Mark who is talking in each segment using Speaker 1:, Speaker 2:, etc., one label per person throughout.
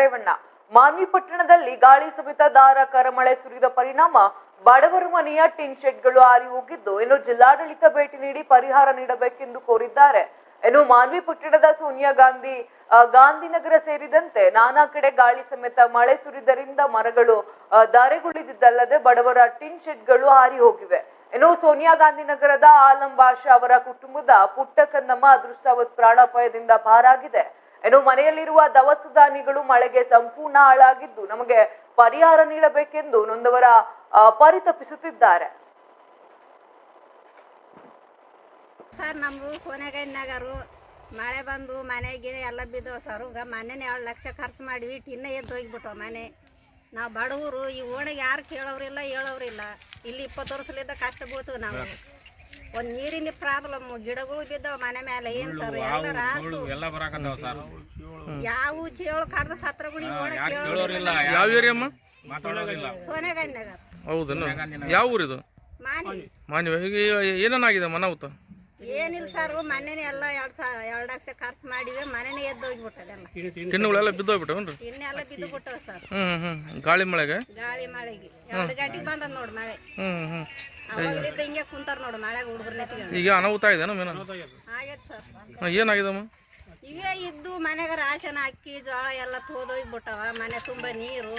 Speaker 1: ರೇವಣ್ಣ ಮಾನ್ವಿ ಪಟ್ಟಣದಲ್ಲಿ ಗಾಳಿ ಸಮೇತ ಧಾರಾಕಾರ ಮಳೆ ಸುರಿದ ಪರಿಣಾಮ. ಬಡವರ ಮನೆಯ ಟಿನ್ ಶೆಡ್ಗಳು ಹಾರಿ ಹೋಗಿದ್ದು, ಇನ್ನು ಜಿಲ್ಲಾಡಳಿತ ಭೇಟಿ ನೀಡಿ ಪರಿಹಾರ ನೀಡಬೇಕೆಂದು ಕೋರಿದ್ದಾರೆ. ಇನ್ನು ಮಾನ್ವಿ ಪಟ್ಟಣದ ಸೋನಿಯಾ ಗಾಂಧಿ ಗಾಂಧಿನಗರ ಸೇರಿದಂತೆ ನಾನಾ ಕಡೆ ಗಾಳಿ ಸಮೇತ ಮಳೆ ಸುರಿದರಿಂದ ಮರಗಳು ಧಾರೆಗುಳಿದಿದ್ದಲ್ಲದೆ ಬಡವರ ಟಿನ್ ಶೆಡ್ಗಳು ಹಾರಿ ಹೋಗಿವೆ. ಇನ್ನು ಸೋನಿಯಾ ಗಾಂಧಿ ನಗರದ ಆಲಂ ಬಾಷಾ ಅವರ ಕುಟುಂಬದ ಪುಟ್ಟ ಕನ್ನಮ್ಮ ಅದೃಷ್ಟವತ್ ಪ್ರಾಣಾಪಾಯದಿಂದ ಪಾರಾಗಿದೆ. ಇನ್ನು ಮನೆಯಲ್ಲಿರುವ ದವಸ ಧಾನ್ಯಗಳು ಮಳೆಗೆ ಸಂಪೂರ್ಣ ಹಾಳಾಗಿದ್ದು ನಮಗೆ ಪರಿಹಾರ ನೀಡಬೇಕೆಂದು ನೊಂದವರ ಪರಿತಪಿಸುತ್ತಿದ್ದಾರೆ.
Speaker 2: ಸರ್ ನಮ್ಮದು ಸೋನೆಗೈನಗರು ಮಳೆ ಬಂದು ಮನೆಗೆ ಎಲ್ಲ ಬಿದ್ದು ಸರ್ ಈಗ ಮನೆನೇ ಎರಡು ಲಕ್ಷ ಖರ್ಚು ಮಾಡಿ ಟಿನ್ನ ಎದ್ದು ಹೋಗಿಬಿಟ್ಟವು ಮನೆ. ನಾವು ಬಡವರು ಈ ಓಣಿಗೆ ಯಾರು ಕೇಳೋರಿಲ್ಲ ಹೇಳೋರಿಲ್ಲ ಇಲ್ಲಿ ಇಪ್ಪತ್ತು ವರ್ಷಲಿಂದ ಕಷ್ಟ ಬೀಳ್ತೀವಿ ನಾವು ಒಂದು ನೀರಿನ ಪ್ರಾಬ್ಲಮ್ ಗಿಡಗಳು ಬಿದ್ದಾವ ಮನೆ ಮೇಲೆ ಏನ್ ಸರ್ ಎಲ್ಲ ರಾಸು?
Speaker 3: ಎಲ್ಲ ಬರಾಕತ್ತಾವ ಸರ್
Speaker 2: ಯಾವ ಚೇಳು ಕಾಡ್ದ ಸತ್ರಗುಡಿ ಗುಡಿ ಕೇಳೋರಿಲ್ಲ
Speaker 4: ಯಾವ
Speaker 3: ಮಾತಾಡೋರಿಲ್ಲ.
Speaker 4: ಹೌದನ್ನು ಯಾವ ಊರಿದು?
Speaker 2: ಮಾನಿ
Speaker 4: ಮಾನ್ಯ ಈಗ ಏನೇನಾಗಿದೆ ಮನಾವತ
Speaker 2: ಏನಿಲ್ಲ ಸರ್ ಮನೆನೇ ಎಲ್ಲ ಎರಡು ಸಾವಿರ ಎರಡು ಲಕ್ಷ ಖರ್ಚು ಮಾಡಿವಿ ಮನೇನೆ ಎದ್ದು ಹೋಗಿಬಿಟ್ಟದೆಲ್ಲ
Speaker 4: ಟಿನ್ನುಗಳೆಲ್ಲ ಬಿದ್ದೋಗ್ಬಿಟ್ಟವನ್ರಿ
Speaker 2: ಇನ್ನೆಲ್ಲ ಬಿದ್ದು ಬಿಟ್ಟವ ಸರ್.
Speaker 4: ಹ್ಞೂ ಹ್ಞೂ ಹ್ಞೂ ಗಾಳಿ ಮಳೆಗೆ?
Speaker 2: ಗಾಳಿ ಮಳೆಗೆ. ಎರಡು ಗಂಟೆಗೆ ಬಂದದ ನೋಡಿ ಮಳೆ.
Speaker 4: ಹ್ಞೂ ಹ್ಞೂ
Speaker 2: ಅವಾಗಲಿದ್ದ ಹಿಂಗೆ ಕುಂತಾರ ನೋಡಿ ಮಳೆಗೆ ಹುಡುಗರು ನೆತ್ತಿಗೆ.
Speaker 4: ಈಗ ಅನಾಹುತ ಇದೆ ಮೇನ?
Speaker 2: ಆಗೈತೆ ಸರ್.
Speaker 4: ಏನಾಗಿದಮ್ಮ
Speaker 2: ಇವೇ ಇದ್ದು ಮನೆಗೆ ರಾಶನ ಅಕ್ಕಿ ಜೋಳ ಎಲ್ಲ ತೋದೋಗ್ಬಿಟ್ಟವ ಮನೆ ತುಂಬಾ ನೀರು.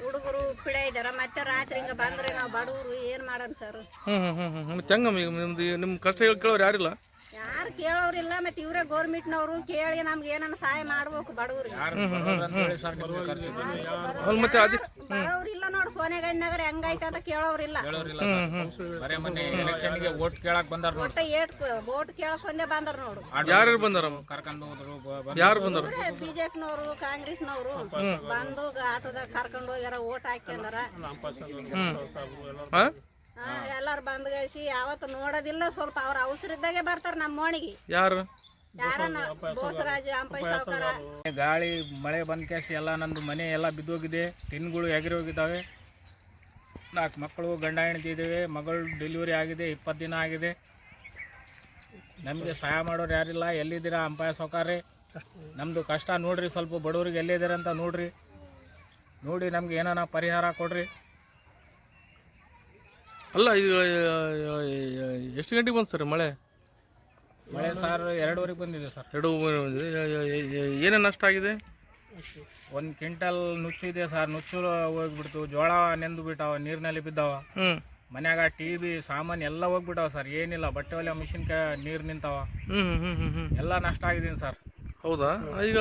Speaker 2: ಹುಡುಗರು ಪಿಡೆ ಇದಾರ ಮತ್ತೆ ರಾತ್ರಿ ಹಿಂಗ ಬಂದ್ರೆ ನಾವು ಬಡವರು ಏನ್ ಮಾಡೋಣ ಸರ್?
Speaker 4: ಹ್ಮ್ ಹ್ಮ್ ಹ್ಞೂ ಹ್ಞೂ ಮತ್ತೆ ಹೆಂಗಮ್ಮ ಈಗ ನಿಮ್ದು ನಿಮ್ಮ ಕಷ್ಟ ಕೇಳೋರು ಯಾರಿಲ್ಲ?
Speaker 2: ಯಾರು ಕೇಳೋರಿಲ್ಲ ಮತ್ತೆ ಇವರೇ ಗೌರ್ಮೆಂಟ್ನವರು ಕೇಳಿ ನಮ್ಗೆ ಏನನ್ನ ಸಹಾಯ ಮಾಡ್ಬೇಕು ಬಡವ್ರಿಗೆ.
Speaker 4: ಮತ್ತೆ
Speaker 2: ಬರೋರಿಲ್ಲ ನೋಡಿ ನಗರ ಹೆಂಗೈತೆ ಅಂತ ಕೇಳೋರಿಲ್ಲ
Speaker 3: ಕೇಳೋರಿಲ್ಲ ಸರ್. ಬರೇ ಮೊನ್ನೆ ಎಲೆಕ್ಷನ್ಗೆ ಓಟ್ ಕೇಳಕ್ ಬಂದಾರ ನೋಡಿ.
Speaker 2: ಒಟ್ಟ ಏಟ್ ಬೋಟ್ ಕೇಳಕ್ ಒಂದೇ ಬಂದ್ರ ನೋಡು.
Speaker 4: ಯಾರು ಬಂದಾರಮ್ಮ?
Speaker 3: ಯಾರು ಹೋದ್ರು ಬ- ಬಂದು
Speaker 4: ಯಾರು ನವರು
Speaker 2: ಬಿಜೆಪಿನವರು ಕಾಂಗ್ರೆಸ್ನವರು. ಬಂದು ಆಟೋದಾಗ ಕರ್ಕೊಂಡು ಹೋಗ್ಯಾರ ಓಟ್ ಹಾಕ್ಯಂದಾರ.
Speaker 4: ಎಲ್ಲಾರು ಬಂದ್
Speaker 2: ಎಲ್ಲಾರು ಬಂದ್ಗೈಸಿ ಯಾವತ್ತು ನೋಡೋದಿಲ್ಲ ಸ್ವಲ್ಪ ಅವ್ರ ಅವಸರ ಇದ್ದಾಗೆ ಬರ್ತಾರ ನಮ್ಮ ಓಣಿಗೆ
Speaker 4: ಯಾರು?
Speaker 3: ಗಾಳಿ ಮಳೆ ಬಂದ ಕೇಸಿ ಎಲ್ಲ ನಂದು ಮನೆ ಎಲ್ಲ ಬಿದ್ದೋಗಿದೆ. ಟಿನ್ಗಳು ಎಗರೋಗಿದ್ದಾವೆ ನಾಲ್ಕು ಮಕ್ಕಳು ಗಂಡ ಹೆಣ್ತಿದ್ದೇವೆ ಇದ್ದೇವೆ. ಮಗಳು ಡೆಲಿವರಿ ಆಗಿದೆ ಇಪ್ಪತ್ತು ದಿನ ಆಗಿದೆ. ನಮಗೆ ಸಹಾಯ ಮಾಡೋರು ಯಾರಿಲ್ಲ. ಎಲ್ಲಿದ್ದೀರಾ ಅಂಪಾಯ ಸೌಕಾರ್ರಿ ನಮ್ಮದು ಕಷ್ಟ ನೋಡ್ರಿ ಸ್ವಲ್ಪ ಬಡವ್ರಿಗೆ ಎಲ್ಲಿದ್ದೀರ ಅಂತ ನೋಡ್ರಿ. ನೋಡಿ ನಮ್ಗೆ ಏನಾನ ಪರಿಹಾರ ಕೊಡ್ರಿ.
Speaker 4: ಅಲ್ಲ ಇದು ಎಷ್ಟು ಗಂಟೆಗೆ ಬಂತು ಸರ್ ಮಳೆ?
Speaker 3: ಮಳೆ ಸರ್ ಎರಡೂವರೆಗೆ ಬಂದಿದೆ ಸರ್.
Speaker 4: ಎರಡು ಏನೇನು ನಷ್ಟ ಆಗಿದೆ?
Speaker 3: ಒಂದು ಕ್ವಿಂಟಲ್ ನುಚ್ಚು ಇದೆ ಸರ್. ನುಚ್ಚು ಹೋಗ್ಬಿಡ್ತು. ಜೋಳ ನೆಂದು ಬಿಟ್ಟಾವ ನೀರಿನಲ್ಲಿ ಬಿದ್ದಾವ. ಮನ್ಯಾಗ ಟಿ ವಿ ಸಾಮಾನು ಎಲ್ಲ ಹೋಗ್ಬಿಟ್ಟಾವ ಸರ್. ಏನಿಲ್ಲ ಬಟ್ಟೆ ಒಲೆ ಮಿಷಿನ್ ಕ ನೀರು ನಿಂತಾವ.
Speaker 4: ಹ್ಞೂ ಹ್ಞೂ ಹ್ಞೂ ಹ್ಞೂ
Speaker 3: ಎಲ್ಲ ನಷ್ಟ ಆಗಿದ್ದೀನಿ ಸರ್.
Speaker 4: ಹೌದಾ? ಈಗ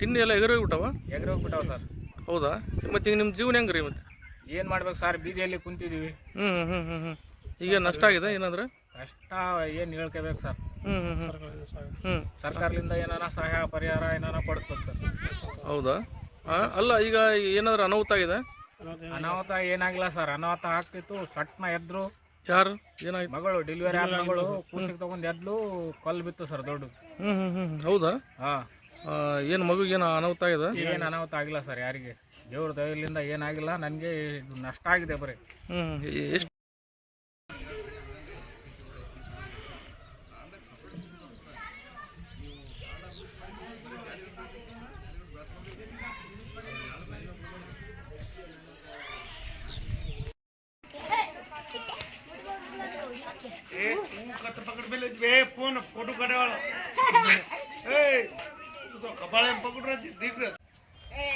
Speaker 4: ಟಿನ್ ಎಲ್ಲ ಎಗರ ಹೋಗ್ಬಿಟ್ಟಾವ
Speaker 3: ಎಗರ ಹೋಗ್ಬಿಟ್ಟಾವ ಸರ್.
Speaker 4: ಹೌದಾ? ಮತ್ತೆ ಈಗ ನಿಮ್ಮ ಜೀವನ ಹೆಂಗ್ರಿ ಮತ್ತೆ?
Speaker 3: ಏನು ಮಾಡ್ಬೇಕು ಸರ್? ಬೀದಿಯಲ್ಲಿ ಕುಂತಿದ್ದೀವಿ
Speaker 4: ಹ್ಞೂ ಹ್ಞೂ ಹ್ಞೂ ಹ್ಞೂ ಈಗ ನಷ್ಟ ಆಗಿದೆ ಏನಾದ್ರೆ?
Speaker 3: ಕಷ್ಟ ಏನು ಹೇಳ್ಕೋಬೇಕು ಸರ್? ಸರ್ಕಾರದಿಂದ ಏನಾರ ಸಹಾಯ ಪರಿಹಾರ ಏನಾರ ಕೊಡಿಸ್ಬೇಕು ಸರ್.
Speaker 4: ಹೌದಾ? ಅಲ್ಲ ಈಗ ಏನಾದ್ರು ಅನಾಹುತ ಆಗಿದೆ?
Speaker 3: ಅನಾಹುತ ಏನಾಗಿಲ್ಲ ಸರ್. ಅನಾಹುತ ಆಗ್ತಿತ್ತು. ಸಟ್ನ ಎದ್ರು.
Speaker 4: ಯಾರು? ಏನಾಯ್ತು?
Speaker 3: ಮಗಳು ಡೆಲಿವರಿ ಆದ ಮಗಳು ಕೂಸಿಗೆ ತಗೊಂಡು ಎದ್ಲು ಕಲ್ಲು ಬಿತ್ತು ಸರ್ ದೊಡ್ಡ.
Speaker 4: ಹ್ಮ್ ಹ್ಮ್ ಹ್ಞೂ ಹೌದಾ?
Speaker 3: ಹಾಂ.
Speaker 4: ಏನು ಮಗುಗೇನು ಅನಾಹುತ ಆಗಿದೆ?
Speaker 3: ಏನು ಅನಾಹುತ ಆಗಿಲ್ಲ ಸರ್ ಯಾರಿಗೆ. ದೇವ್ರ ದಯಲಿಂದ ಏನಾಗಿಲ್ಲ. ನನಗೆ ನಷ್ಟ ಆಗಿದೆ ಬರೀ.
Speaker 4: ಹ್ಞೂ બે
Speaker 5: ફોન ફોટો કાઢવાનો. એ તું તો કપાળે પકડો છે દીકરો.
Speaker 1: એ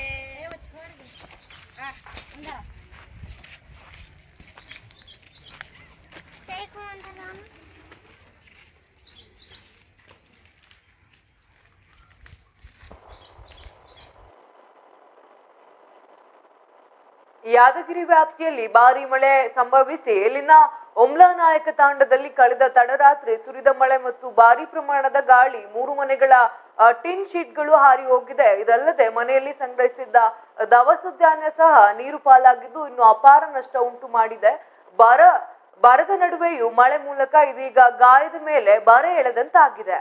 Speaker 1: એવો છોડ દે આ અંદર તે કોણ તમારું ಯಾದಗಿರಿ ವ್ಯಾಪ್ತಿಯಲ್ಲಿ ಭಾರಿ ಮಳೆ ಸಂಭವಿಸಿ ಇಲ್ಲಿನ ಒಮ್ಲಾ ನಾಯಕ ತಾಂಡದಲ್ಲಿ ಕಳೆದ ತಡರಾತ್ರಿ ಸುರಿದ ಮಳೆ ಮತ್ತು ಭಾರಿ ಪ್ರಮಾಣದ ಗಾಳಿ ಮೂರು ಮನೆಗಳ ಟಿನ್ ಶೀಟ್ಗಳು ಹಾರಿ ಹೋಗಿದೆ. ಇದಲ್ಲದೆ ಮನೆಯಲ್ಲಿ ಸಂಗ್ರಹಿಸಿದ್ದ ದವಸ ಧಾನ್ಯ ಸಹ ನೀರು ಪಾಲಾಗಿದ್ದು ಇನ್ನು ಅಪಾರ ನಷ್ಟ ಉಂಟು ಮಾಡಿದೆ. ಬರ ಬರದ ನಡುವೆಯೂ ಮಳೆ ಮೂಲಕ ಇದೀಗ ಗಾಯದ ಮೇಲೆ ಬರ ಎಳೆದಂತಾಗಿದೆ.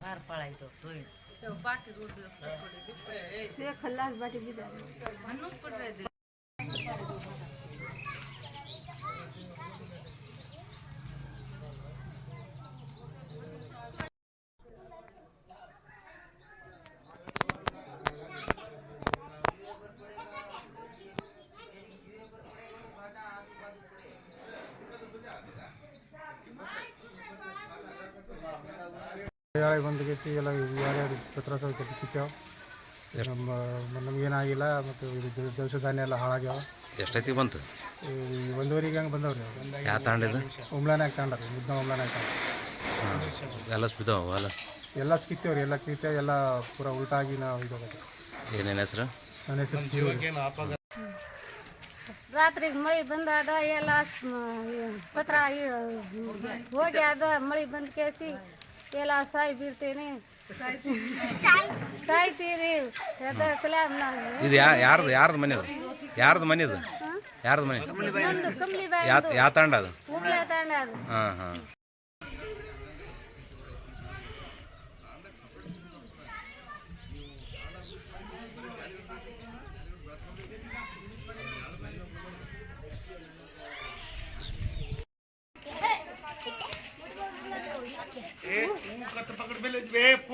Speaker 6: બાર
Speaker 2: પડાય તો તોય
Speaker 7: પાટી રોડ છે ખલાસ બાટી બીજા મનુસ પડાય ಎಲ್ಲ ಯಾರ್ಯಾರು ಪತ್ರ ಸೌಕರ್ಯ ಸಿಕ್ಕ್ಯಾವ ನಮ್ಮ ನಮಗೇನಾಗಿಲ್ಲ ಮತ್ತು ಇದು ದ- ದವಸ ಧಾನ್ಯ ಎಲ್ಲ ಹಾಳಾಗ್ಯಾವ.
Speaker 8: ಎಷ್ಟೈತಿ ಬಂತು?
Speaker 7: ಈ ಒಂದೂವರೆಗೆ ಹಂಗೆ ಬಂದವ್ರಿ ಹುಮ್ಲಾನೇ
Speaker 8: ಯಾವ ತಾಂಡಿದು
Speaker 7: ಉಮ್ಲಾನಾಗ ತಗೊಂಡ್ರಿ ಮುದ್ದ ಉಮ್ಲಾನಾಗ ತಗೊಂಡ್ರಿ
Speaker 8: ಎಲ್ಲ ಬಿದ್ದಾವ ಅಲ್ಲ
Speaker 7: ಎಲ್ಲ ಕಿತ್ತೇವ್ರಿ ಎಲ್ಲ ಕಿತ್ತೇವೆ ಎಲ್ಲ ಪೂರಾ ಉಲ್ಟಾಗಿ ನಾವು ಇದು
Speaker 8: ಏನೇನು ಹೆಸರು?
Speaker 7: ನನ್ನ ಹೆಸರು ರಾತ್ರಿ
Speaker 2: ರಾತ್ರಿಗೆ ಮಳೆ ಬಂದಾದ ಎಲ್ಲ ಮ್, ಪತ್ರ ಹೋಗಿ ಅದ ಮಳೆ ಬಂದು ಕೇಸಿ ಎಲ್ಲ ಸಾಯಿ ಬೀಳ್ತೀನಿ ಸಾಯ್ತೀರಿ.
Speaker 8: ಇದು ಯಾರ್ದು ಯಾರ್ದು ಮನೆ ಅದು ಯಾರ್ದು ಮನೆ ಅದು ಯಾರ್ದು ಮನೆ?
Speaker 2: ಒಂದು ಕಂಬ್ಳಿ ಬಾಯಿ
Speaker 8: ಯಾ ಯಾವ ತಾಂಡ ಅದು?
Speaker 2: ಉಗ್ಲೆ ತಾಂಡ ಅದು.
Speaker 8: ಹಾಂ ಹಾಂ.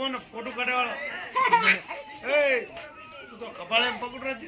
Speaker 5: કોણ ફોટો કાઢે વાળો એ
Speaker 2: તું તો ખબાળે પકડ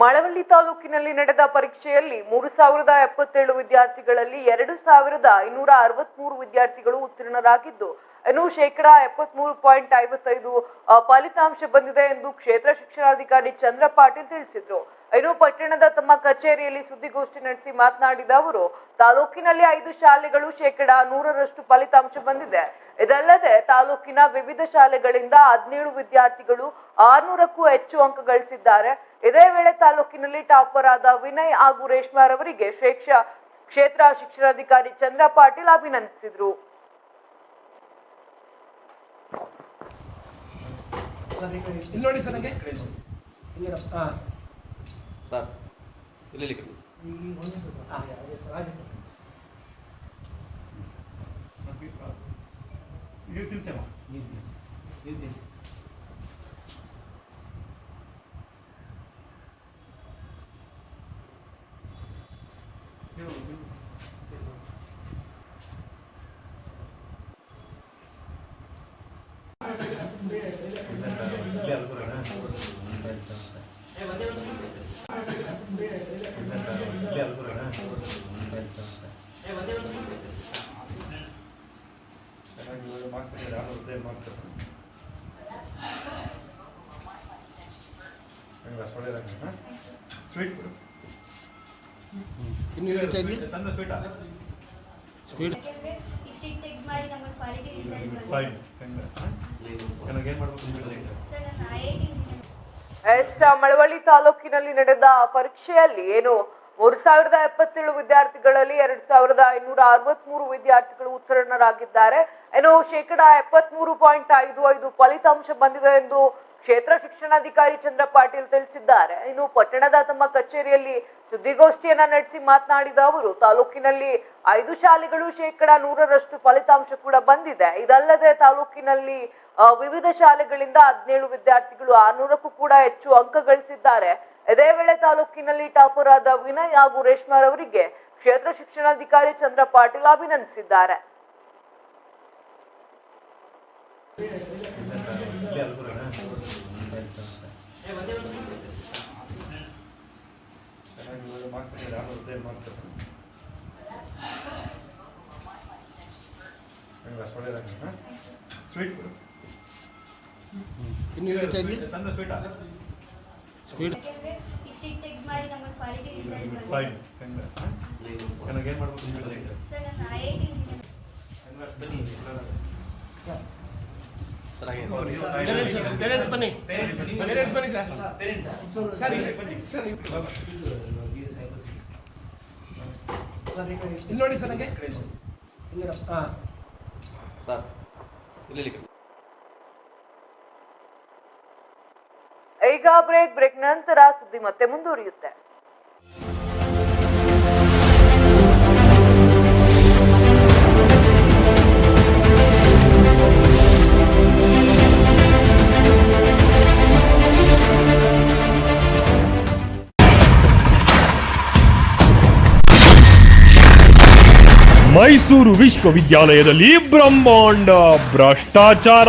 Speaker 1: ಮಳವಳ್ಳಿ ತಾಲೂಕಿನಲ್ಲಿ ನಡೆದ ಪರೀಕ್ಷೆಯಲ್ಲಿ ಮೂರು ಸಾವಿರದ ಎಪ್ಪತ್ತೇಳು ವಿದ್ಯಾರ್ಥಿಗಳಲ್ಲಿ ಎರಡು ಸಾವಿರದ ಐನೂರ ಅರವತ್ಮೂರು ವಿದ್ಯಾರ್ಥಿಗಳು ಉತ್ತೀರ್ಣರಾಗಿದ್ದು, ಇನ್ನು ಶೇಕಡಾ ಎಪ್ಪತ್ಮೂರು ಪಾಯಿಂಟ್ ಐವತ್ತೈದು ಫಲಿತಾಂಶ ಬಂದಿದೆ ಎಂದು ಕ್ಷೇತ್ರ ಶಿಕ್ಷಣಾಧಿಕಾರಿ ಚಂದ್ರ ಪಾಟೀಲ್ ತಿಳಿಸಿದ್ರು. ಇನ್ನು ಪಟ್ಟಣದ ತಮ್ಮ ಕಚೇರಿಯಲ್ಲಿ ಸುದ್ದಿಗೋಷ್ಠಿ ನಡೆಸಿ ಮಾತನಾಡಿದ ಅವರು, ತಾಲೂಕಿನಲ್ಲಿ ಐದು ಶಾಲೆಗಳು ಶೇಕಡಾ ನೂರರಷ್ಟು ಫಲಿತಾಂಶ ಬಂದಿದೆ. ಇದಲ್ಲದೆ ತಾಲೂಕಿನ ವಿವಿಧ ಶಾಲೆಗಳಿಂದ ಹದಿನೇಳು ವಿದ್ಯಾರ್ಥಿಗಳು ಆರ್ನೂರಕ್ಕೂ ಹೆಚ್ಚು ಅಂಕ ಗಳಿಸಿದ್ದಾರೆ. ಇದೇ ವೇಳೆ ತಾಲೂಕಿನಲ್ಲಿ ಟಾಪರ್ ಆದ ವಿನಯ್ ಹಾಗೂ ರೇಷ್ಮಾರವರಿಗೆ ಶ್ರೇಕ್ಷ ಕ್ಷೇತ್ರ ಶಿಕ್ಷಣಾಧಿಕಾರಿ ಚಂದ್ರ ಪಾಟೀಲ್ ಅಭಿನಂದಿಸಿದ್ರು.
Speaker 9: ಇಷ್ಟು ಟೆಕ್ ಮಾಡಿ ತಿಳಿಸಿ ಕ್ವಾಲಿಟಿ ರಿಸಲ್ಟ್ ಸರ್ ನಾನು ಹೇಳ್ತಾ
Speaker 1: ಎಸ್ ಮಳವಳ್ಳಿ ತಾಲೂಕಿನಲ್ಲಿ ನಡೆದ ಪರೀಕ್ಷೆಯಲ್ಲಿ ಏನು ಮೂರು ಸಾವಿರದ ಎಪ್ಪತ್ತೇಳು ವಿದ್ಯಾರ್ಥಿಗಳಲ್ಲಿ ಎರಡ್ ಸಾವಿರದ ಐನೂರ ಅರವತ್ಮೂರು ವಿದ್ಯಾರ್ಥಿಗಳು ಉತ್ತೀರ್ಣರಾಗಿದ್ದಾರೆ. ಏನು ಶೇಕಡಾ ಎಪ್ಪತ್ಮೂರು ಪಾಯಿಂಟ್ ಐದು ಐದು ಫಲಿತಾಂಶ ಬಂದಿದೆ ಎಂದು ಕ್ಷೇತ್ರ ಶಿಕ್ಷಣಾಧಿಕಾರಿ ಚಂದ್ರ ಪಾಟೀಲ್ ತಿಳಿಸಿದ್ದಾರೆ. ಇನ್ನು ಪಟ್ಟಣದ ತಮ್ಮ ಕಚೇರಿಯಲ್ಲಿ ಸುದ್ದಿಗೋಷ್ಠಿಯನ್ನ ನಡೆಸಿ ಮಾತನಾಡಿದ ಅವರು, ತಾಲೂಕಿನಲ್ಲಿ ಐದು ಶಾಲೆಗಳು ಶೇಕಡ ನೂರರಷ್ಟು ಫಲಿತಾಂಶ ಕೂಡ ಬಂದಿದೆ. ಇದಲ್ಲದೆ ತಾಲೂಕಿನಲ್ಲಿ ವಿವಿಧ ಶಾಲೆಗಳಿಂದ ಹದಿನೇಳು ವಿದ್ಯಾರ್ಥಿಗಳು ಆರ್ನೂರಕ್ಕೂ ಕೂಡ ಹೆಚ್ಚು ಅಂಕ ಗಳಿಸಿದ್ದಾರೆ. ಇದೇ ವೇಳೆ ತಾಲೂಕಿನಲ್ಲಿ ಟಾಪರ್ ಆದ ವಿನಯ್ ಹಾಗೂ ರೇಷ್ಮಾರವರಿಗೆ ಕ್ಷೇತ್ರ ಶಿಕ್ಷಣಾಧಿಕಾರಿ ಚಂದ್ರ ಪಾಟೀಲ್ ಅಭಿನಂದಿಸಿದ್ದಾರೆ.
Speaker 9: ಯಾಕೆಂದ್ರೆ ಈ ಸ್ಟ್ರಿಕ್ಟ್ ತೆಗ್ದು ಮಾಡಿ ನಮಗೆ ಕ್ವಾಲಿಟಿ ರಿಸಲ್ಟ್ ಬಂತು
Speaker 5: ಫೈನ್ ಚೆನ್ನಾಗಿ ಏನು ಮಾಡಬೇಕು
Speaker 9: ಸರ್ ನಾನು ಐ ಐ ಟಿ ಇಂಜಿನಿಯರ್
Speaker 1: ಈಗ ಬ್ರೇಕ್ ಬ್ರೇಕ್ ನಂತರ ಸುದ್ದಿ ಮತ್ತೆ ಮುಂದುವರಿಯುತ್ತೆ.
Speaker 10: ಮೈಸೂರು ವಿಶ್ವವಿದ್ಯಾಲಯದಲ್ಲಿ ಬ್ರಹ್ಮಾಂಡ ಭ್ರಷ್ಟಾಚಾರ.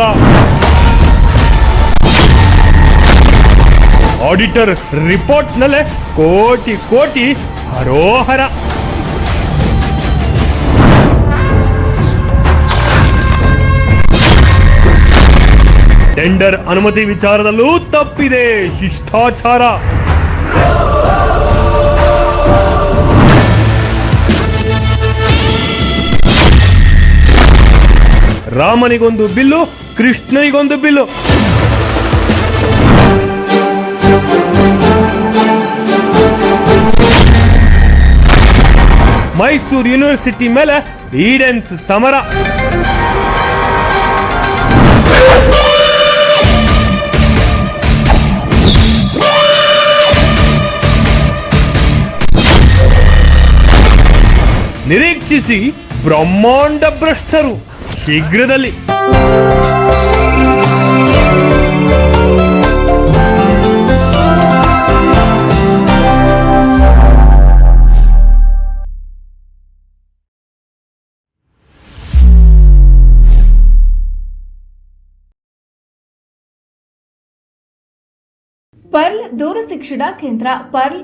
Speaker 10: ಆಡಿಟರ್ ರಿಪೋರ್ಟ್ನಲ್ಲೇ ಕೋಟಿ ಕೋಟಿ ಹರೋಹರ. ಟೆಂಡರ್ ಅನುಮತಿ ವಿಚಾರದಲ್ಲೂ ತಪ್ಪಿದೆ ಶಿಷ್ಟಾಚಾರ. ರಾಮನಿಗೊಂದು ಬಿಲ್ಲು ಕೃಷ್ಣನಿಗೊಂದು ಬಿಲ್ಲು. ಮೈಸೂರು ಯೂನಿವರ್ಸಿಟಿ ಮೇಲೆ ಈಡೆನ್ಸ್ ಸಮರ. ನಿರೀಕ್ಷಿಸಿ ಬ್ರಹ್ಮಾಂಡ ಭ್ರಷ್ಟರು. ಶೀಘ್ರದಲ್ಲಿ.
Speaker 11: ಪರ್ಲ್ ದೂರ ಶಿಕ್ಷಣ ಕೇಂದ್ರ pearl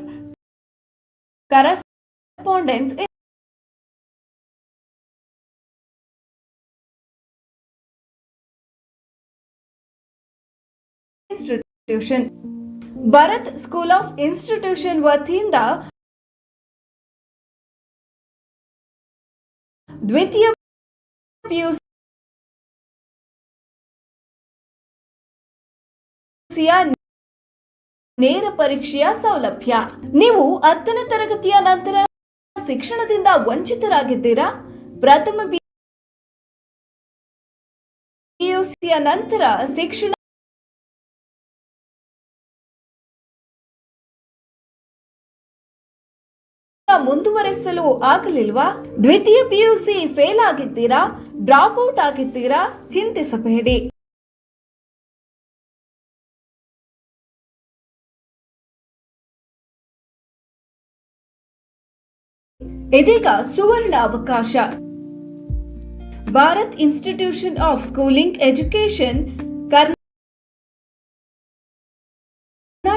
Speaker 11: correspondence institution Bharat school of institution ವತಿಯಿಂದ ದ್ವಿತೀಯ ಪಿಯುಸಿಯ ನೇರ ಪರೀಕ್ಷೆಯ ಸೌಲಭ್ಯ ನೀವು ಹತ್ತನೇ ತರಗತಿಯ ನಂತರ ಶಿಕ್ಷಣದಿಂದ ವಂಚಿತರಾಗಿದ್ದೀರಾ? ಪ್ರಥಮ ಪಿಯುಸಿಯ ನಂತರ ಶಿಕ್ಷಣ ಮುಂದುವರೆಸಲು ಆಗಲಿಲ್ವಾ? ದ್ವಿತೀಯ ಪಿಯುಸಿ ಫೇಲ್ ಆಗಿದ್ದೀರಾ? ಡ್ರಾಪ್ ಔಟ್ ಆಗಿದ್ದೀರಾ? ಚಿಂತಿಸಬೇಡಿ. ಇದೀಗ ಸುವರ್ಣ ಅವಕಾಶ. Bharat institution of schooling education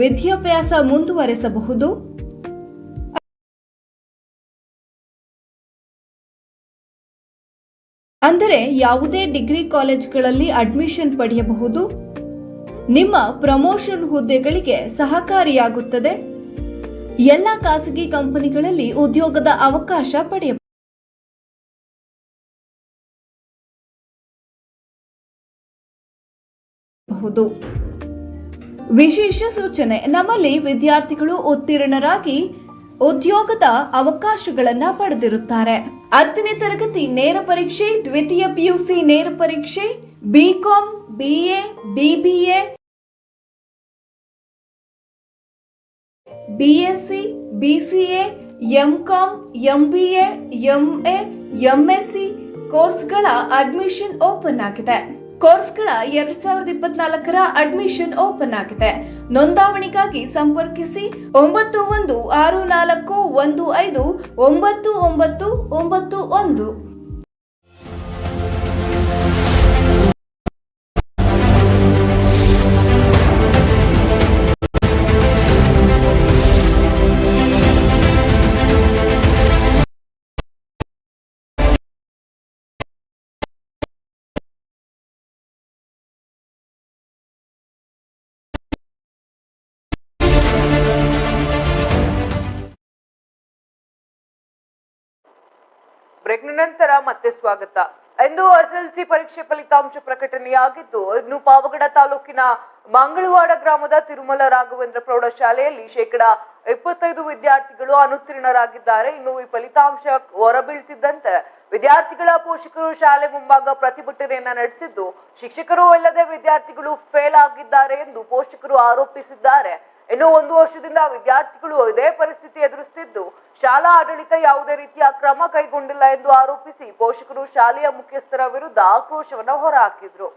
Speaker 11: ವಿದ್ಯಾಭ್ಯಾಸ ಮುಂದುವರೆಸಬಹುದು. ಅಂದರೆ ಯಾವುದೇ ಡಿಗ್ರಿ ಕಾಲೇಜ್ಗಳಲ್ಲಿ ಅಡ್ಮಿಷನ್ ಪಡೆಯಬಹುದು. ನಿಮ್ಮ ಪ್ರಮೋಷನ್ ಹುದ್ದೆಗಳಿಗೆ ಸಹಕಾರಿಯಾಗುತ್ತದೆ. ಎಲ್ಲ ಖಾಸಗಿ ಕಂಪನಿಗಳಲ್ಲಿ ಉದ್ಯೋಗದ ಅವಕಾಶ ಪಡೆಯಬಹುದು. ಬಹುದು ವಿಶೇಷ ಸೂಚನೆ. ನಮ್ಮಲ್ಲಿ ವಿದ್ಯಾರ್ಥಿಗಳು ಉತ್ತೀರ್ಣರಾಗಿ ಉದ್ಯೋಗದ ಅವಕಾಶಗಳನ್ನ ಪಡೆದಿರುತ್ತಾರೆ. ಹತ್ತನೇ ತರಗತಿ ನೇರ ಪರೀಕ್ಷೆ, ದ್ವಿತೀಯ ಪಿಯುಸಿ ನೇರ ಪರೀಕ್ಷೆ, BCom, BA, BBA, BSc, BCA, MCom, MBA, MA, MSc ಕೋರ್ಸ್ಗಳ ಅಡ್ಮಿಷನ್ ಓಪನ್ ಆಗಿದೆ. ಕೋರ್ಸ್ಗಳ ಎರಡ್ ಸಾವಿರದ ಇಪ್ಪತ್ನಾಲ್ಕರ ಅಡ್ಮಿಷನ್ ಓಪನ್ ಆಗಿದೆ. ನೋಂದಾವಣಿಗಾಗಿ ಸಂಪರ್ಕಿಸಿ ಒಂಬತ್ತು ಒಂದು ಆರು ನಾಲ್ಕು ಒಂದು ಐದು ಒಂಬತ್ತು ಒಂಬತ್ತು ಒಂಬತ್ತು ಒಂದು.
Speaker 1: ಬ್ರೇಕ್ನ ನಂತರ ಮತ್ತೆ ಸ್ವಾಗತ. ಇಂದು ಸಿ ಪರೀಕ್ಷೆ ಫಲಿತಾಂಶ ಪ್ರಕಟಣೆಯಾಗಿದ್ದು, ಇನ್ನು ಪಾವಗಡ ತಾಲೂಕಿನ ಮಂಗಳವಾಡ ಗ್ರಾಮದ ತಿರುಮಲ ರಾಘವೇಂದ್ರ ಪ್ರೌಢಶಾಲೆಯಲ್ಲಿ ಶೇಕಡ ಇಪ್ಪತ್ತೈದು ವಿದ್ಯಾರ್ಥಿಗಳು ಅನುತ್ತೀರ್ಣರಾಗಿದ್ದಾರೆ. ಇನ್ನು ಈ ಫಲಿತಾಂಶ ಹೊರಬೀಳ್ತಿದ್ದಂತೆ ವಿದ್ಯಾರ್ಥಿಗಳ ಪೋಷಕರು ಶಾಲೆ ಮುಂಭಾಗ ಪ್ರತಿಭಟನೆಯನ್ನ ನಡೆಸಿದ್ದು, ಶಿಕ್ಷಕರು ಅಲ್ಲದೆ ವಿದ್ಯಾರ್ಥಿಗಳು ಫೇಲ್ ಆಗಿದ್ದಾರೆ ಎಂದು ಪೋಷಕರು ಆರೋಪಿಸಿದ್ದಾರೆ. ಇನ್ನು ಒಂದು ವರ್ಷದಿಂದ ವಿದ್ಯಾರ್ಥಿಗಳು ಇದೇ ಪರಿಸ್ಥಿತಿ ಎದುರಿಸುತ್ತಿದ್ದು ಶಾಲಾ ಆಡಳಿತ ಯಾವುದೇ ರೀತಿಯ ಕ್ರಮ ಕೈಗೊಂಡಿಲ್ಲ ಎಂದು ಆರೋಪಿಸಿ ಪೋಷಕರು ಶಾಲೆಯ ಮುಖ್ಯಸ್ಥರ ವಿರುದ್ಧ ಆಕ್ರೋಶವನ್ನು ಹೊರಹಾಕಿದ್ರು.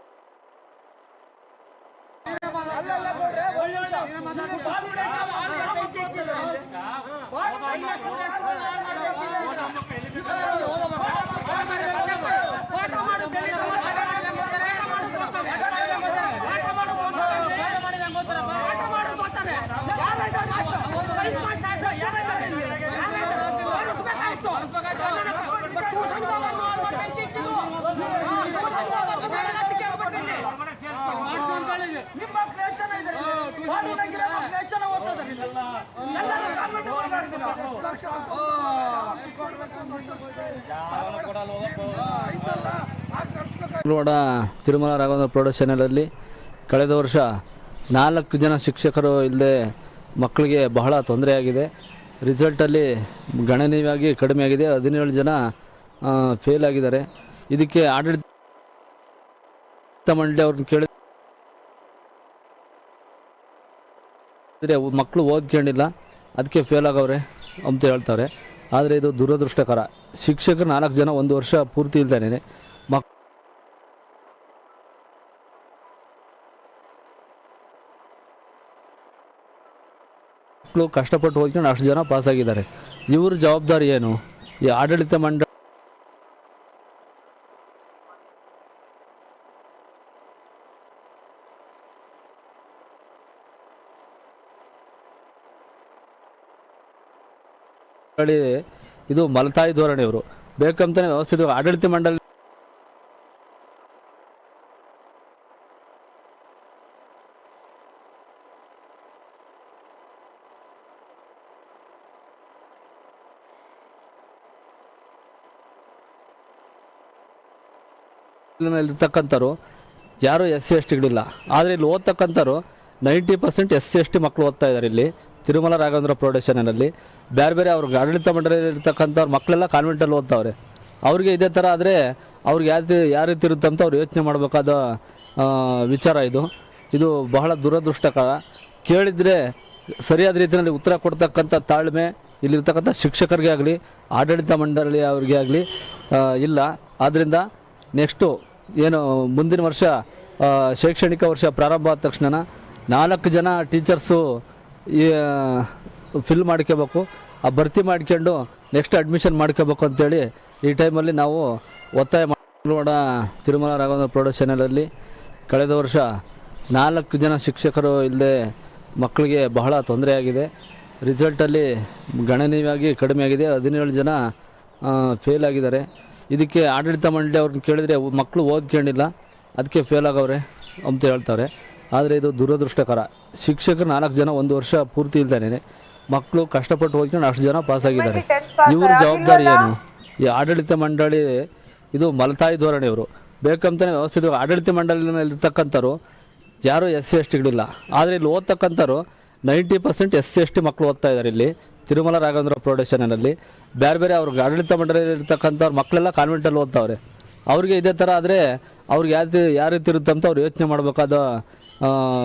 Speaker 12: ಮಂಗಳವಾಡ ತಿರುಮಲ ರಾಘವೇಂದ್ರ ಪ್ರೌಢಶಾಲೆಯಲ್ಲಿ ಕಳೆದ ವರ್ಷ ನಾಲ್ಕು ಜನ ಶಿಕ್ಷಕರು ಇಲ್ಲದೆ ಮಕ್ಕಳಿಗೆ ಬಹಳ ತೊಂದರೆಯಾಗಿದೆ. ರಿಸಲ್ಟಲ್ಲಿ ಗಣನೀಯವಾಗಿ ಕಡಿಮೆ ಆಗಿದೆ ಹದಿನೇಳು ಜನ ಫೇಲ್ ಆಗಿದ್ದಾರೆ. ಇದಕ್ಕೆ ಆಡಳಿತ ಮಂಡಳಿ ಅವ್ರನ್ನ ಕೇಳಿದ್ರೆ ಮಕ್ಕಳು ಓದ್ಕೊಂಡಿಲ್ಲ. ಅದಕ್ಕೆ ಫೇಲ್ ಆಗವ್ರೆ ಅಂತ ಹೇಳ್ತಾರೆ. ಆದರೆ ಇದು ದುರದೃಷ್ಟಕರ. ಶಿಕ್ಷಕರು ನಾಲ್ಕು ಜನ ಒಂದು ವರ್ಷ ಪೂರ್ತಿ ಇಲ್ದಾನೆ. ಮಕ್ ಮಕ್ಕಳು ಕಷ್ಟಪಟ್ಟು ಓದ್ಕೊಂಡು ಅಷ್ಟು ಜನ ಪಾಸ್ ಆಗಿದ್ದಾರೆ ಇವ್ರ ಜವಾಬ್ದಾರಿ ಏನು? ಈ ಆಡಳಿತ ಮಂಡಳಿ ಇದು ಮಲತಾಯಿ ಧೋರಣೆ ಇವರು ಬೇಕಂತಾನೆ ವ್ಯವಸ್ಥಿತ ಆಡಳಿತ ಮಂಡಳಿ ಇರ್ತಕ್ಕಂಥವ್ರು ಯಾರು ಎಸ್ ಸಿ ಎಸ್ ಟಿಗಳಿಲ್ಲ. ಆದರೆ ಇಲ್ಲಿ ಓದ್ತಕ್ಕಂಥವ್ರು ninety percent S C S T ಮಕ್ಕಳು ಓದ್ತಾ ಇದ್ದಾರೆ ಇಲ್ಲಿ. ತಿರುಮಲ ರಾಘವೇಂದ್ರ ಪ್ರೌಢಶಾಲೆಯಲ್ಲಿ ಬೇರೆ ಬೇರೆ ಅವ್ರಿಗೆ ಆಡಳಿತ ಮಂಡಳಿಯಲ್ಲಿ ಇರ್ತಕ್ಕಂಥವ್ರ ಮಕ್ಕಳೆಲ್ಲ ಕಾನ್ವೆಂಟಲ್ಲಿ ಓದ್ತಾವ್ರೆ. ಅವ್ರಿಗೆ ಇದೇ ಥರ ಆದರೆ ಅವ್ರಿಗೆ ಯಾವ ಯಾವ ರೀತಿ ಇರುತ್ತೆ ಅಂತ ಅವ್ರು ಯೋಚನೆ ಮಾಡಬೇಕಾದ ವಿಚಾರ ಇದು. ಇದು ಬಹಳ ದುರದೃಷ್ಟಕರ. ಕೇಳಿದರೆ ಸರಿಯಾದ ರೀತಿಯಲ್ಲಿ ಉತ್ತರ ಕೊಡ್ತಕ್ಕಂಥ ತಾಳ್ಮೆ ಇಲ್ಲಿರ್ತಕ್ಕಂಥ ಶಿಕ್ಷಕರಿಗೆ ಆಗಲಿ, ಆಡಳಿತ ಮಂಡಳಿ ಅವರಿಗೆ ಆಗಲಿ ಇಲ್ಲ. ಆದ್ದರಿಂದ ನೆಕ್ಸ್ಟು ಏನು ಮುಂದಿನ ವರ್ಷ ಶೈಕ್ಷಣಿಕ ವರ್ಷ ಪ್ರಾರಂಭ ಆದ ತಕ್ಷಣ ನಾಲ್ಕು ಜನ ಟೀಚರ್ಸು ಫಿಲ್ ಮಾಡ್ಕೋಬೇಕು. ಆ, ಭರ್ತಿ ಮಾಡ್ಕೊಂಡು ನೆಕ್ಸ್ಟ್ ಅಡ್ಮಿಷನ್ ಮಾಡ್ಕೋಬೇಕು ಅಂತೇಳಿ ಈ ಟೈಮಲ್ಲಿ ನಾವು ಒತ್ತಾಯ ಮಾಡೋಣ ತಿರುಮಲ ರಾಘವೇಂದ್ರ ಪ್ರೌಢಶಾಲೆಯಲ್ಲಿ ಕಳೆದ ವರ್ಷ ನಾಲ್ಕು ಜನ ಶಿಕ್ಷಕರು ಇಲ್ಲದೆ ಮಕ್ಕಳಿಗೆ ಬಹಳ ತೊಂದರೆಯಾಗಿದೆ ರಿಸಲ್ಟಲ್ಲಿ ಗಣನೀಯವಾಗಿ ಕಡಿಮೆ ಆಗಿದೆ. ಹದಿನೇಳು ಜನ ಫೇಲ್ ಆಗಿದ್ದಾರೆ. ಇದಕ್ಕೆ ಆಡಳಿತ ಮಂಡಳಿ ಅವ್ರನ್ನ ಕೇಳಿದರೆ ಮಕ್ಕಳು ಓದ್ಕೊಂಡಿಲ್ಲ. ಅದಕ್ಕೆ ಫೇಲ್ ಆಗವ್ರೆ ಅಂತ ಹೇಳ್ತಾರೆ. ಆದರೆ ಇದು ದುರದೃಷ್ಟಕರ. ಶಿಕ್ಷಕರು ನಾಲ್ಕು ಜನ ಒಂದು ವರ್ಷ ಪೂರ್ತಿ ಇಲ್ದಾನೆ ಮಕ್ಕಳು ಕಷ್ಟಪಟ್ಟು ಹೋಗ್ಕೊಂಡು ಅಷ್ಟು ಜನ ಪಾಸ್ ಆಗಿದ್ದಾರೆ. ಇವ್ರ ಜವಾಬ್ದಾರಿ ಏನು? ಈ ಆಡಳಿತ ಮಂಡಳಿ ಇದು ಮಲತಾಯಿ ಧೋರಣೆ ಇವರು. ಬೇಕಂತಾನೆ ವ್ಯವಸ್ಥಿತ ಆಡಳಿತ ಮಂಡಳಿಯಲ್ಲಿರ್ತಕ್ಕಂಥವ್ರು ಯಾರೂ ಯಾರು ಎಸ್ ಸಿ ಎಸ್ ಟಿಗಳಿಲ್ಲ ಆದರೆ ಇಲ್ಲಿ ಓದ್ತಕ್ಕಂಥವ್ರು ninety percent S C S T ಮಕ್ಕಳು ಓದ್ತಾ ಇದ್ದಾರೆ ಇಲ್ಲಿ. ತಿರುಮಲ ರಾಘವೇಂದ್ರ ಪ್ರೌಢಶಾಲೆಯಲ್ಲಿ ಬೇರೆ ಬೇರೆ ಅವ್ರಿಗೆ ಆಡಳಿತ ಮಂಡಳಿಯಲ್ಲಿ ಇರ್ತಕ್ಕಂಥವ್ರ ಮಕ್ಕಳೆಲ್ಲ ಕಾನ್ವೆಂಟಲ್ಲಿ ಓದ್ತಾವ್ರೆ. ಅವ್ರಿಗೆ ಇದೇ ಥರ ಆದರೆ ಅವ್ರಿಗೆ ಯಾವ ಯಾವ ರೀತಿ ಇರುತ್ತೆ ಅಂತ ಅವ್ರು ಯೋಚನೆ ಮಾಡಬೇಕಾದ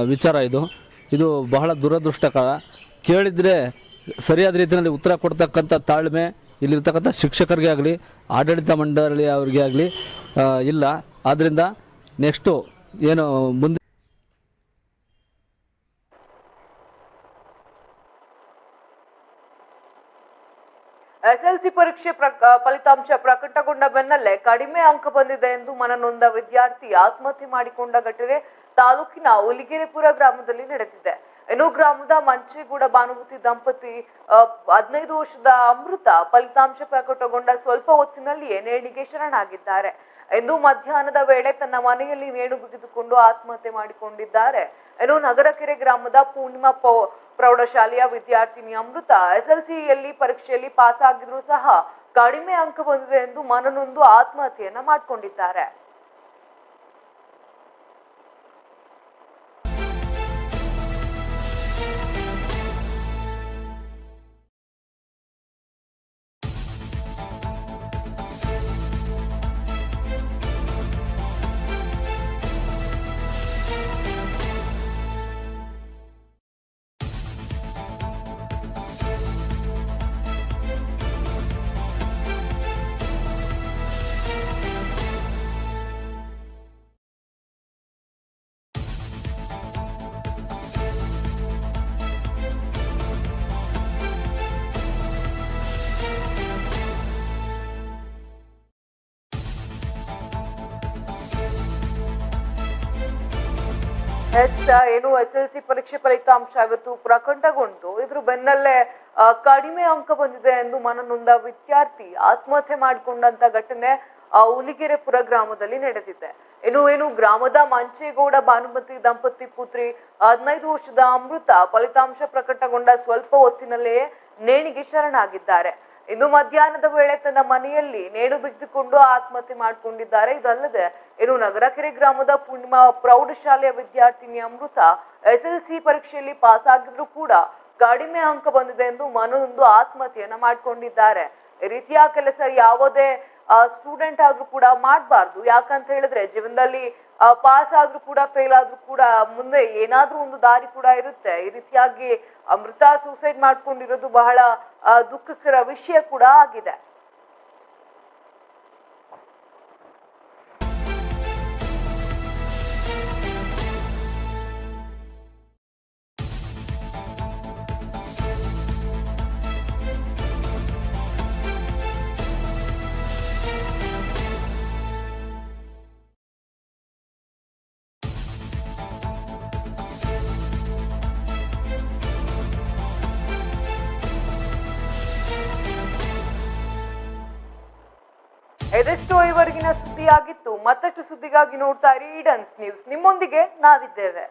Speaker 12: ವಿಚಾರ ಇದು. ಇದು ಬಹಳ ದುರದೃಷ್ಟಕರ. ಕೇಳಿದರೆ ಸರಿಯಾದ ರೀತಿಯಲ್ಲಿ ಉತ್ತರ ಕೊಡ್ತಕ್ಕಂಥ ತಾಳ್ಮೆ, ಇಲ್ಲಿರ್ತಕ್ಕಂಥ ಶಿಕ್ಷಕರಿಗೆ ಆಗಲಿ, ಆಡಳಿತ ಮಂಡಳಿ ಅವ್ರಿಗೆ ಆಗಲಿ ಇಲ್ಲ. ಆದ್ದರಿಂದ ನೆಕ್ಸ್ಟು ಏನು ಮುಂದೆ
Speaker 1: ಎಸ್ಎಲ್ಸಿ ಪರೀಕ್ಷೆ ಪ್ರಕ- ಫಲಿತಾಂಶ ಪ್ರಕಟಗೊಂಡ ಬೆನ್ನಲ್ಲೇ ಕಡಿಮೆ ಅಂಕ ಬಂದಿದೆ ಎಂದು ಮನನೊಂದ ವಿದ್ಯಾರ್ಥಿ ಆತ್ಮಹತ್ಯೆ ಮಾಡಿಕೊಂಡ ಘಟನೆ ತಾಲೂಕಿನ ಉಲಿಗೆರೆಪುರ ಗ್ರಾಮದಲ್ಲಿ ನಡೆದಿದೆ. ಇನ್ನು ಗ್ರಾಮದ ಮಂಚೇಗೌಡ, ಭಾನುಮತಿ ದಂಪತಿ ಹದಿನೈದು ವರ್ಷದ ಅಮೃತ ಫಲಿತಾಂಶ ಪ್ರಕಟಗೊಂಡ ಸ್ವಲ್ಪ ಹೊತ್ತಿನಲ್ಲಿಯೇ ನೇಣಿಗೆ ಶರಣಾಗಿದ್ದಾರೆ. ಎಂದು ಮಧ್ಯಾಹ್ನದ ವೇಳೆ ತನ್ನ ಮನೆಯಲ್ಲಿ ನೇಣು ಬಿಗಿದುಕೊಂಡು ಆತ್ಮಹತ್ಯೆ ಮಾಡಿಕೊಂಡಿದ್ದಾರೆ. ಇನ್ನು ನಗರಕೆರೆ ಗ್ರಾಮದ ಪೂರ್ಣಿಮಾ ಪ್ರೌಢಶಾಲೆಯ ವಿದ್ಯಾರ್ಥಿನಿ ಅಮೃತ, ಎಸ್ಎಲ್ಸಿಯಲ್ಲಿ ಪರೀಕ್ಷೆಯಲ್ಲಿ ಪಾಸ್ ಆಗಿದ್ರು ಸಹ ಕಡಿಮೆ ಅಂಕ ಬಂದಿದೆ ಎಂದು ಮನನೊಂದು ಆತ್ಮಹತ್ಯೆಯನ್ನ ಮಾಡ್ಕೊಂಡಿದ್ದಾರೆ. ಎಸ್ ಏನು ಎಸ್ ಎಲ್ ಸಿ ಪರೀಕ್ಷೆ ಫಲಿತಾಂಶ ಇವತ್ತು ಪ್ರಕಟಗೊಂಡು ಇದ್ರ ಬೆನ್ನಲ್ಲೇ ಕಡಿಮೆ ಅಂಕ ಬಂದಿದೆ ಎಂದು ಮನನೊಂದ ವಿದ್ಯಾರ್ಥಿ ಆತ್ಮಹತ್ಯೆ ಮಾಡಿಕೊಂಡಂತ ಘಟನೆ ಆ, ಉಲಿಗೆರೆಪುರ ಗ್ರಾಮದಲ್ಲಿ ನಡೆದಿದೆ. ಇನ್ನು ಏನು ಗ್ರಾಮದ ಮಂಚೇಗೌಡ ಭಾನುಮತಿ ದಂಪತಿ ಪುತ್ರಿ ಹದಿನೈದು ವರ್ಷದ ಅಮೃತ ಫಲಿತಾಂಶ ಪ್ರಕಟಗೊಂಡ ಸ್ವಲ್ಪ ಹೊತ್ತಿನಲ್ಲೇ ನೇಣಿಗೆ ಶರಣಾಗಿದ್ದಾರೆ. ಇಂದು ಮಧ್ಯಾಹ್ನದ ವೇಳೆ ತನ್ನ ಮನೆಯಲ್ಲಿ ನೇಣು ಬಿಗಿದುಕೊಂಡು ಆತ್ಮಹತ್ಯೆ ಮಾಡಿಕೊಂಡಿದ್ದಾರೆ. ಇದಲ್ಲದೆ, ಇನ್ನು ನಗರಕೆರೆ ಗ್ರಾಮದ ಪೂರ್ಣಿಮಾ ಪ್ರೌಢಶಾಲೆಯ ವಿದ್ಯಾರ್ಥಿನಿ ಅಮೃತ ಎಸ್ಎಲ್ಸಿ ಪರೀಕ್ಷೆಯಲ್ಲಿ ಪಾಸ್ ಆಗಿದ್ರು ಕೂಡ ಕಡಿಮೆ ಅಂಕ ಬಂದಿದೆ ಎಂದು ಮನೊಂದು ಆತ್ಮಹತ್ಯೆಯನ್ನ ಮಾಡಿಕೊಂಡಿದ್ದಾರೆ. ಈ ರೀತಿಯ ಕೆಲಸ ಯಾವುದೇ ಸ್ಟೂಡೆಂಟ್ ಆದ್ರೂ ಕೂಡ ಮಾಡಬಾರ್ದು. ಯಾಕಂತ ಹೇಳಿದ್ರೆ, ಜೀವನದಲ್ಲಿ ಪಾಸ್ ಆದ್ರೂ ಕೂಡ ಫೇಲ್ ಆದ್ರೂ ಕೂಡ ಮುಂದೆ ಏನಾದ್ರೂ ಒಂದು ದಾರಿ ಕೂಡ ಇರುತ್ತೆ. ಈ ರೀತಿಯಾಗಿ ಅಮೃತ ಸೂಸೈಡ್ ಮಾಡ್ಕೊಂಡಿರೋದು ಬಹಳ ದುಃಖಕರ ವಿಷಯ ಕೂಡ ಆಗಿದೆ. ಇದೆಷ್ಟು ಇವರೆಗಿನ ಸುದ್ದಿಯಾಗಿತ್ತು ಮತ್ತಷ್ಟು ಸುದ್ದಿಗಾಗಿ ನೋಡ್ತಾ ಇರಿ ಈಡನ್ಸ್ ನ್ಯೂಸ್ ನಿಮ್ಮೊಂದಿಗೆ ನಾವಿದ್ದೇವೆ.